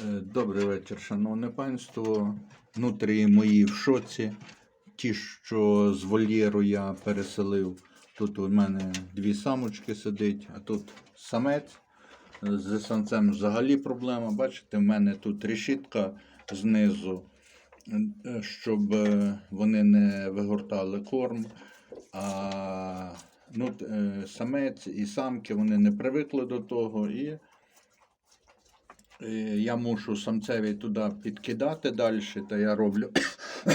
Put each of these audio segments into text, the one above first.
Е, Добрий вечір, шановне панство. Внутрі мої в шоці. Ті, що з вольєру я переселив. Тут у мене дві самочки сидить, а тут самець. З самцем взагалі проблема. Бачите, в мене тут решітка знизу, е, щоб е, вони не вигортали корм. А ну, е, самець і самки вони не привикли до того. І Е, я мушу самцеві туди підкидати далі, та я роблю,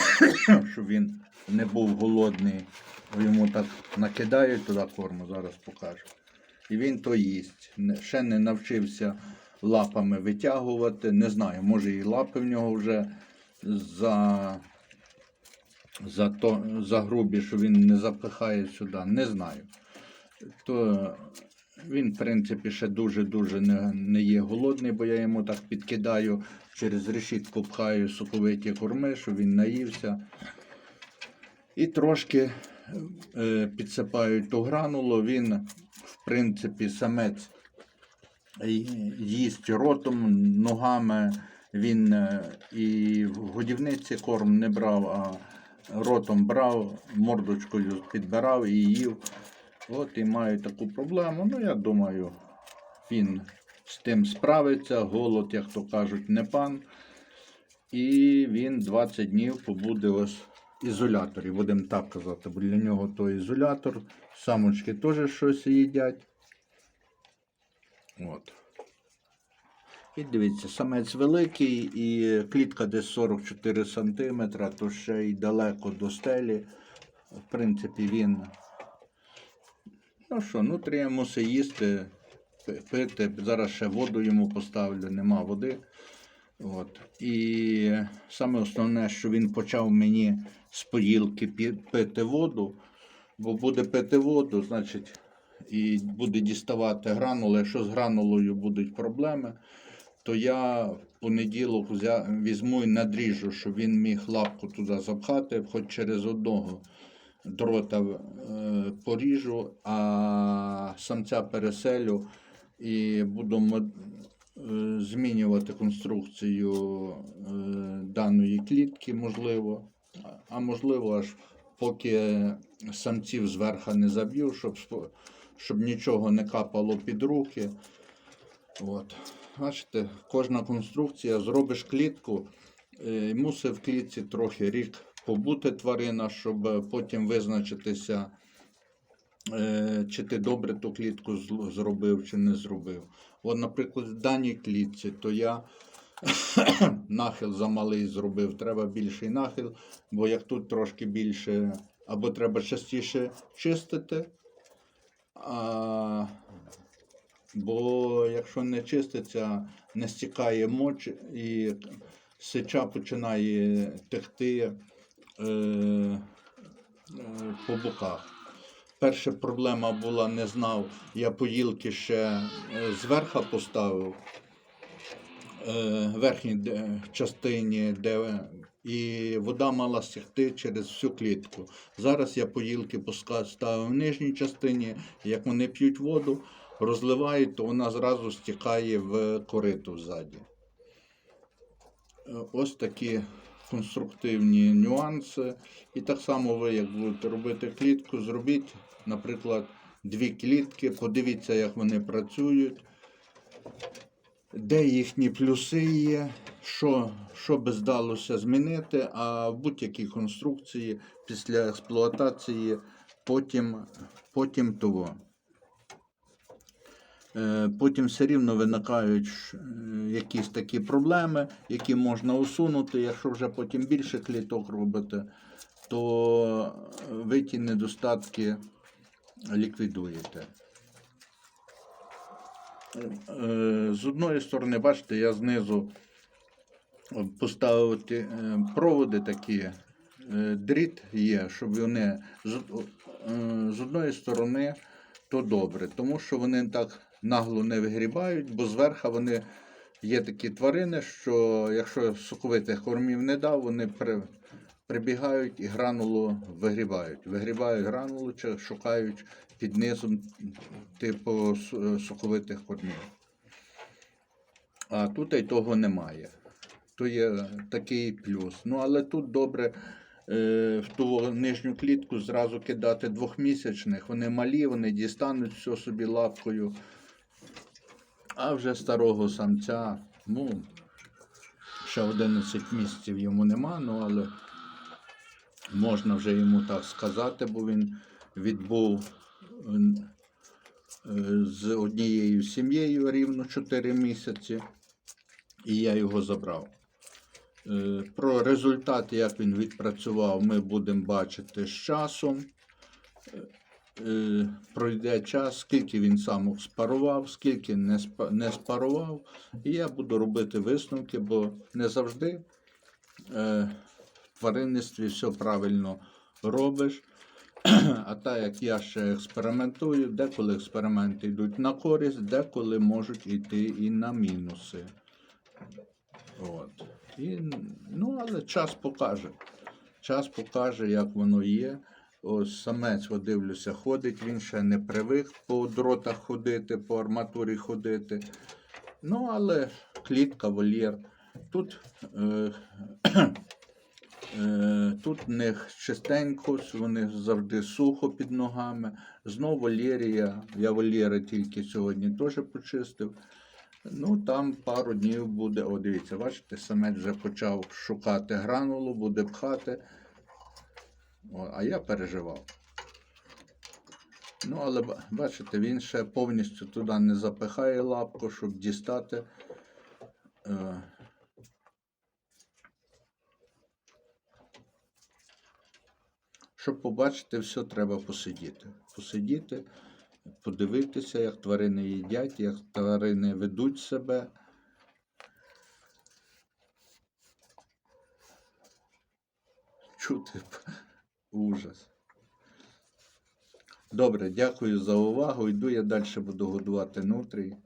щоб він не був голодний. Йому так накидають туди корму, зараз покажу. І він то їсть. Ще не навчився лапами витягувати. Не знаю, може і лапи в нього вже за, за, то, за грубі, що він не запихає сюди. Не знаю. То він, в принципі, ще дуже-дуже не, не є голодний, бо я йому так підкидаю через решітку пхаю соковиті корми, щоб він наївся. І трошки е, підсипаю ту гранулу. Він, в принципі, самець їсть ротом, ногами. Він е, і в годівниці корм не брав, а ротом брав, мордочкою підбирав і їв. От і маю таку проблему. Ну, я думаю, він з тим справиться. Голод, як то кажуть, не пан. І він 20 днів побуде ось в ізоляторі, будемо так казати, бо для нього то ізолятор. Самочки теж щось їдять. От. І дивіться, самець великий і клітка десь 44 см, то ще й далеко до стелі. В принципі, він Ну що, нутрія мусить їсти, пити. Зараз ще воду йому поставлю, нема води. От. І саме основне, що він почав мені з поїлки пити воду, бо буде пити воду, значить, і буде діставати гранули. Якщо з гранулою будуть проблеми, то я в понеділок візьму і надріжу, щоб він міг лапку туди запхати, хоч через одного дрота е, поріжу, а самця переселю і буду е, змінювати конструкцію е, даної клітки, можливо. А- можливо, аж поки самців зверху не заб'ю, щоб, щоб нічого не капало під руки. От. Бачите, кожна конструкція, зробиш клітку, е, мусить в клітці трохи рік побути тварина, щоб е, потім визначитися, е, чи ти добре ту клітку зробив, чи не зробив. От, наприклад, в даній клітці, то я нахил замалий зробив, треба більший нахил, бо як тут трошки більше, або треба частіше чистити. А, бо якщо не чиститься, не стікає моч і сича починає текти по боках. Перша проблема була, не знав, я поїлки ще е, зверху поставив, е, верхній частині, де і вода мала стікти через всю клітку. Зараз я поїлки пуска- ставив в нижній частині, як вони п'ють воду, розливають, то вона зразу стікає в кориту ззаді. Е, Ось такі конструктивні нюанси. І так само ви, як будете робити клітку, зробіть, наприклад, дві клітки, подивіться, як вони працюють, де їхні плюси є, що, що би здалося змінити, а в будь-якій конструкції після експлуатації потім, потім того. Е, Потім все рівно виникають е, якісь такі проблеми, які можна усунути. Якщо вже потім більше кліток робите, то ви ті недостатки ліквідуєте. Е, З одної сторони, бачите, я знизу поставив е, проводи такі, е, дріт є, щоб вони е, з одної сторони то добре, тому що вони так нагло не вигрібають, бо зверху вони є такі тварини, що якщо соковитих кормів не дав, вони при, прибігають і гранулу вигрібають. Вигрібають гранулу чи шукають під низом типу соковитих кормів. А тут і того немає. То є такий плюс. Ну, але тут добре е, в ту нижню клітку зразу кидати двохмісячних. Вони малі, вони дістануть все собі лапкою. А вже старого самця, ну, ще 11 місяців йому нема, ну але можна вже йому так сказати, бо він відбув е, е, з однією сім'єю рівно 4 місяці, і я його забрав. Е, Про результат, як він відпрацював, ми будемо бачити з часом. Е, Пройде час, скільки він самок спарував, скільки не спарував. І я буду робити висновки, бо не завжди е, в тваринництві все правильно робиш. А так як я ще експериментую, деколи експерименти йдуть на користь, деколи можуть йти і на мінуси. От. І, ну, але час покаже. Час покаже, як воно є. Ось самець, от дивлюся, ходить, він ще не привик по дротах ходити, по арматурі ходити. Ну, але клітка, вольєр. Тут, е, е, тут них чистенько, вони завжди сухо під ногами. Знову вольєрія. Я вольєри тільки сьогодні теж почистив. Ну, там пару днів буде. О, дивіться, бачите, самець вже почав шукати гранулу, буде пхати. А я переживав. Ну, але бачите, він ще повністю туди не запихає лапку, щоб дістати. Е, Щоб побачити, все треба посидіти. Посидіти, подивитися, як тварини їдять, як тварини ведуть себе. Чути ужас. Добре, дякую за увагу. Йду я далі буду годувати нутрій.